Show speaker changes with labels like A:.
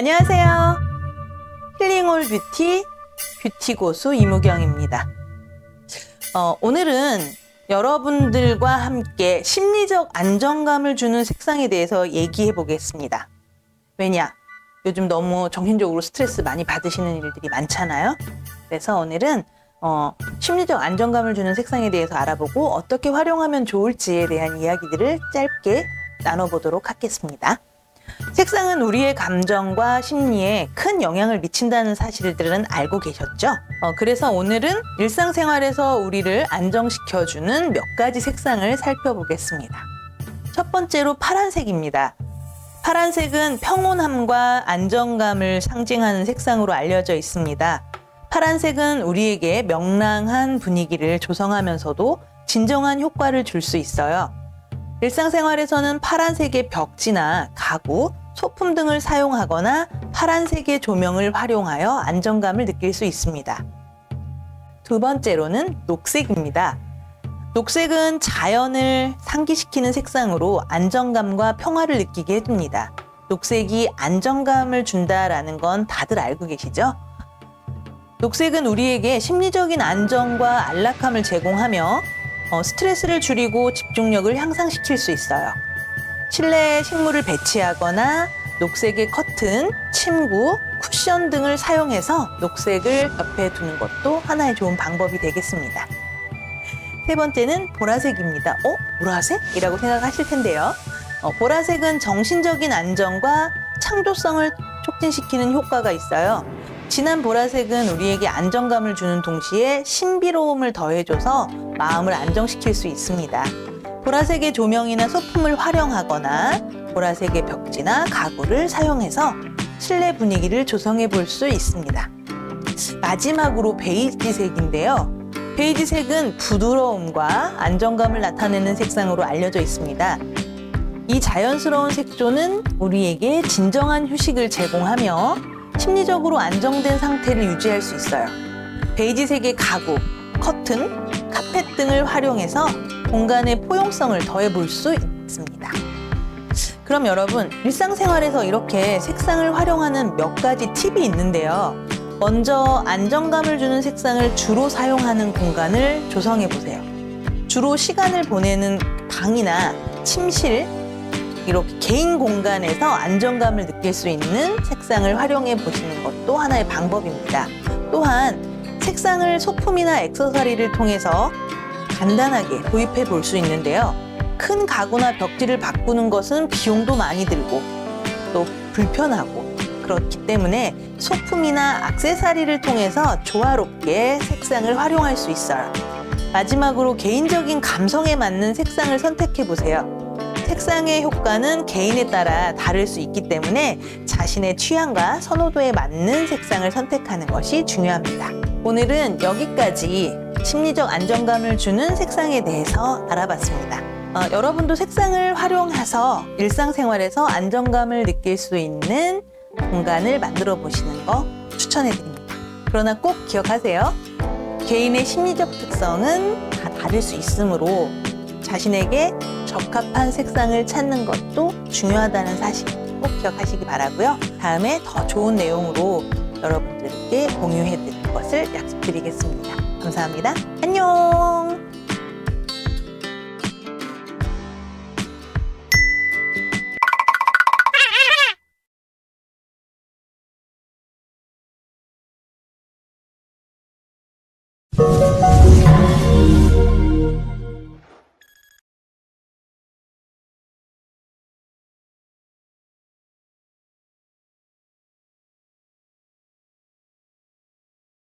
A: 안녕하세요. 힐링올 뷰티 뷰티 고수 이무경입니다. 어, 오늘은 여러분들과 함께 심리적 안정감을 주는 색상에 대해서 얘기해 보겠습니다. 왜냐? 요즘 너무 정신적으로 스트레스 많이 받으시는 일들이 많잖아요. 그래서 오늘은 어, 심리적 안정감을 주는 색상에 대해서 알아보고 어떻게 활용하면 좋을지에 대한 이야기들을 짧게 나눠보도록 하겠습니다. 색상은 우리의 감정과 심리에 큰 영향을 미친다는 사실들은 알고 계셨죠? 어, 그래서 오늘은 일상생활에서 우리를 안정시켜주는 몇 가지 색상을 살펴보겠습니다. 첫 번째로 파란색입니다. 파란색은 평온함과 안정감을 상징하는 색상으로 알려져 있습니다. 파란색은 우리에게 명랑한 분위기를 조성하면서도 진정한 효과를 줄 수 있어요. 일상생활에서는 파란색의 벽지나 가구, 소품 등을 사용하거나 파란색의 조명을 활용하여 안정감을 느낄 수 있습니다. 두 번째로는 녹색입니다. 녹색은 자연을 상기시키는 색상으로 안정감과 평화를 느끼게 해줍니다. 녹색이 안정감을 준다라는 건 다들 알고 계시죠? 녹색은 우리에게 심리적인 안정과 안락함을 제공하며 어, 스트레스를 줄이고 집중력을 향상시킬 수 있어요. 실내에 식물을 배치하거나 녹색의 커튼, 침구, 쿠션 등을 사용해서 녹색을 옆에 두는 것도 하나의 좋은 방법이 되겠습니다. 세 번째는 보라색입니다. 어? 보라색? 이라고 생각하실 텐데요. 어, 보라색은 정신적인 안정과 창조성을 촉진시키는 효과가 있어요. 진한 보라색은 우리에게 안정감을 주는 동시에 신비로움을 더해줘서 마음을 안정시킬 수 있습니다. 보라색의 조명이나 소품을 활용하거나 보라색의 벽지나 가구를 사용해서 실내 분위기를 조성해 볼 수 있습니다. 마지막으로 베이지색인데요. 베이지색은 부드러움과 안정감을 나타내는 색상으로 알려져 있습니다. 이 자연스러운 색조는 우리에게 진정한 휴식을 제공하며 심리적으로 안정된 상태를 유지할 수 있어요. 베이지색의 가구, 커튼, 카펫 등을 활용해서 공간의 포용성을 더해 볼 수 있습니다. 그럼 여러분, 일상생활에서 이렇게 색상을 활용하는 몇 가지 팁이 있는데요. 먼저 안정감을 주는 색상을 주로 사용하는 공간을 조성해 보세요. 주로 시간을 보내는 방이나 침실, 이렇게 개인 공간에서 안정감을 느낄 수 있는 색상을 활용해 보시는 것도 하나의 방법입니다. 또한 색상을 소품이나 액세서리를 통해서 간단하게 도입해 볼 수 있는데요. 큰 가구나 벽지를 바꾸는 것은 비용도 많이 들고 또 불편하고 그렇기 때문에 소품이나 액세서리를 통해서 조화롭게 색상을 활용할 수 있어요. 마지막으로 개인적인 감성에 맞는 색상을 선택해 보세요. 색상의 효과는 개인에 따라 다를 수 있기 때문에 자신의 취향과 선호도에 맞는 색상을 선택하는 것이 중요합니다. 오늘은 여기까지 심리적 안정감을 주는 색상에 대해서 알아봤습니다. 어, 여러분도 색상을 활용해서 일상생활에서 안정감을 느낄 수 있는 공간을 만들어 보시는 거 추천해 드립니다. 그러나 꼭 기억하세요. 개인의 심리적 특성은 다 다를 수 있으므로 자신에게 적합한 색상을 찾는 것도 중요하다는 사실 꼭 기억하시기 바라고요. 다음에 더 좋은 내용으로 여러분들께 공유해 것을 약속드리겠습니다. 감사합니다. 안녕!